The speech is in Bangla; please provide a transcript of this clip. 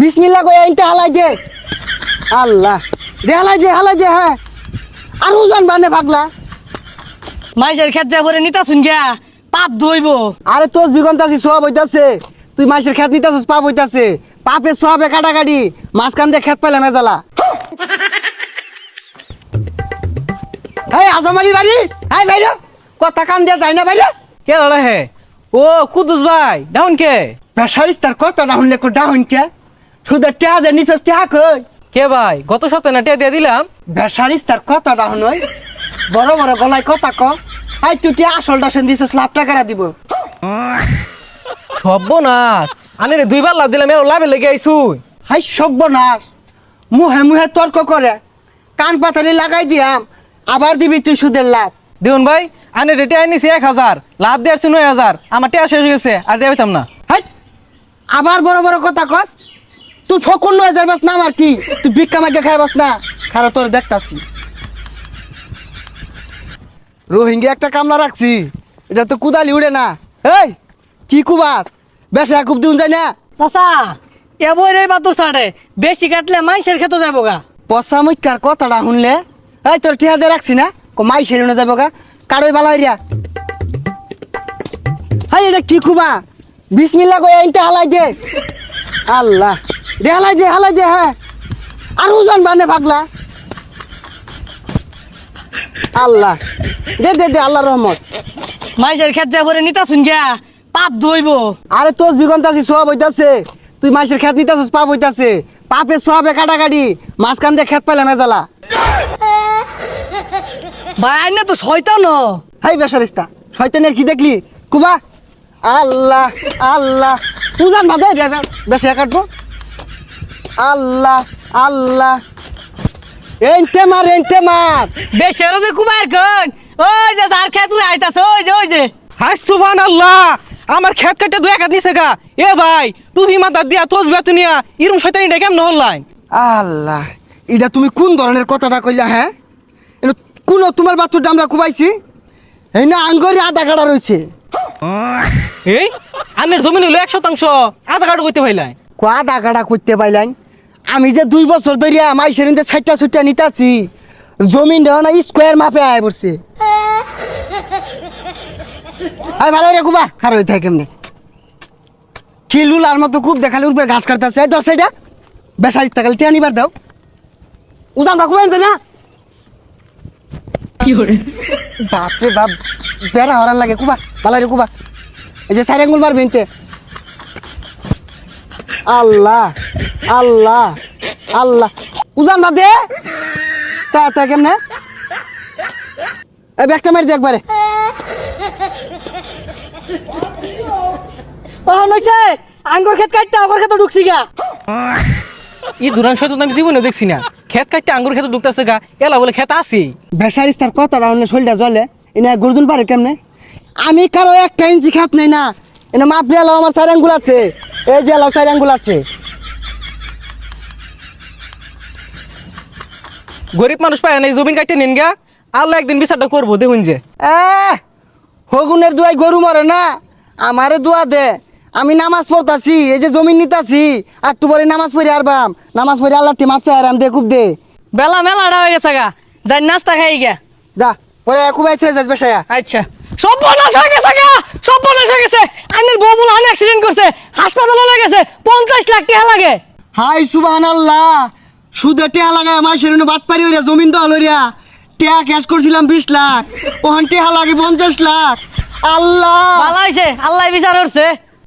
বিসমিল্লা কই আইনতে হালাই দে। আল্লাহ। দে হালাই দে হালাই দে হ্যাঁ। আর ওজন বানে পাগলা। মাইসের খেত যা করে নিতা শুন গিয়া পাপ ধইব। আরে তোস বিগন্তাছি সোয়াব হইতাছে। তুই মাছের খেত নিতাছিস পাপ হইতাছে। পাপে সোয়াবে কাটাকাটি মাঝখান দিয়ে খেত পাইলে মেজালা এই আজমারি বাড়ি? এই বাইরে। কথা কান দিয়ে যায় না বাইরে। কে লড়া হে? ও কুদুস ভাই ডাউন কে? বেসারিস তার কথা না শুনলে কো ডাউন কে? সুদের টেহা যে নিচেস টেহা কই? কে ভাই? গত সপ্তাহে না টিয়া দিয়ে দিলাম। বেসারিস তার কথা ডাউন হই বড় বড় গলায় কথা ক। আই তুই টিয়া আসলটা সেন দিছিস লাভ টাকারা দিব? সর্বনাশ। আনে রে দুইবার লাভ দিলাম এর লাভে লেগে আইসুই। হাই সর্বনাশ। মুহে মুহে তর্ক করে। কান পাতালি লাগাই দিয়াম। আবার দিবি তুই সুদের লাভ। দেখুন ভাই আনে রে টিয়া নিছি এক হাজার। লাভ দিয়ে আসছে নয় হাজার। আমার টিয়া শেষ হয়ে গেছে আর পাইতাম না। হাই আবার বড় বড় কথা কস। তুই ফকুন নয় যাইবাস না আমার কি? তুই ভিক্ষা মাগে খাইবাস না? খারা তোর দেখতাছি। রোহিঙ্গা একটা কামলা রাখছি। এটা তো কুদালি উড়ে না। এই কি কুবাস? বেসা কুব দিউন যায় না? চাচা এবই রে বাতুর সাড়ে বেশি কাটলে মাইসের খেতে যাব গা। পচা মুখার কথাটা শুনলে? এই তোর টিহা দিয়ে রাখছি না? কো মাই সেরে না যাব গা। কারোই বালা হইয়া হাই এটা কি কুবা? বিসমিল্লা কই আইনতে হালাই দে। আল্লাহ। দে হালাই দে হালাই দে হ্যাঁ। আর ওজন বানে পাগলা আল্লাহ। দে দে দে আল্লাহ রহমত। মাইসের খেত যা করে নিতা শুন গিয়া পাপ ধইব। আরে তোস বিগন্তাছি সোয়াব হইতাছে। তুই মাছের খেত নিতাছিস পাপ হইতাছে। পাপে সোয়াবে কাটাকাটি মাঝখান দিয়ে খেত পাইলে মেজালা। ভাই আইনে তো শয়তান। হাই বেসারিস্তা শয়তানের কি দেখলি? কুবা? আল্লাহ আল্লাহ। উজান বাদে বেশি কাটবো। আল্লাহ আল্লাহ। এনতে মার এনতে মার। বেশি আরও যে কুমার কন ওই যে যার খেত তুই আইতাছ ওই যে ওই যে। হাই সুবান আল্লাহ আমার খেত কাটে দুই একাত নিছে গা। এ ভাই টুপি মাথা দিয়া তোজ বেতুনিয়া ইরম শয়তানি ডেকে কেমন হল্লাই আল্লাহ এটা তুমি কোন ধরনের কথাটা কইলা হ্যাঁ? কোন তোমার বাথরুমটা আমরা কুবাইছি এই না আঙ্গরি আধা কাটা রয়েছে এই আনের জমি হইল এক শতাংশ। আধা কাটো করতে পাইলাই। কো আধা কাটা করতে পাইলাম? আমি যে দুই বছর ধরিয়া মাইসের ছাইটা ছুটটা নিতাছি জমিন দেওয়া না স্কোয়ার মাপে আয় পড়ছে। আয় ভালো রে কুবা খার হয়ে থাকে কেমনে? কি লুলার মতো খুব দেখালে উপরে ঘাস কাটতেছে? দশ সাইডা বেসারি টাকালে টিয়া নিবার দাও। উদাম রাখব না? বাপরে বাপ বেড়া হরান লাগে কুবা ভালো রে কুবা এই যে সাইড আঙ্গুল মারবে ইনতে আল্লাহ। আল্লাহ আল্লাহ। উজান বাদ দে। চা তা কেমনে? এই ব্যাগটা মারি দে একবারে। ও নইছে আঙ্গুর খেত কাটতে আগর খেতে ঢুকছি গা। ই দুরান শয়তান আমি জীবনে দেখছি না। খেত কাটতে আঙ্গুর খেতে ঢুকতেছে গা। এলা বলে খেত আছে ভেসারিস তার কথাটা অন্য শরীরটা জলে এনে গরদুন পারে কেমনে? আমি কারও একটা ইঞ্চি খাত নেই না। এনে মাপ দিয়ে আমার চার আঙ্গুল আছে। এই যে এলাও চার আঙ্গুল আছে। গরিব মানুষ পায় না এই জমিন কাটতে নিন গা। আল্লাহ একদিন বিচারটা করব দেখুন যে। এ হগুনের দুয়াই গরু মরে না? আমারে দোয়া দে। আমি নামাজ পড়তাছি এই যে জমিন নিতাছি আর একটু পরে নামাজ পড়ি আর বাম নামাজ পড়ি আল্লাহ মাপ চাই আর দে খুব দে। বেলা মেলাটা হয়ে গেছে গা। যাই নাস্তা খাই গা যা পরে খুবাই থয়ে যাস বেসায়া আচ্ছা। সব বনাশ হয়ে গেছে গা সব বনাশ হয়ে গেছে। আইনের বউ বলে আন অ্যাক্সিডেন্ট করছে। হাসপাতালে গেছে পঞ্চাশ লাখ টাকা লাগে। হাই সুবাহান আল্লাহ সুদে টেহা লাগায় আমার সেরুন বাট পারি ওরিয়া জমিন দল ওরিয়া টেহা ক্যাশ করছিলাম বিশ লাখ ওখান টেহা লাগে পঞ্চাশ লাখ। আল্লাহ! ভালো হয়েছে আল্লাহ বিচার করছে।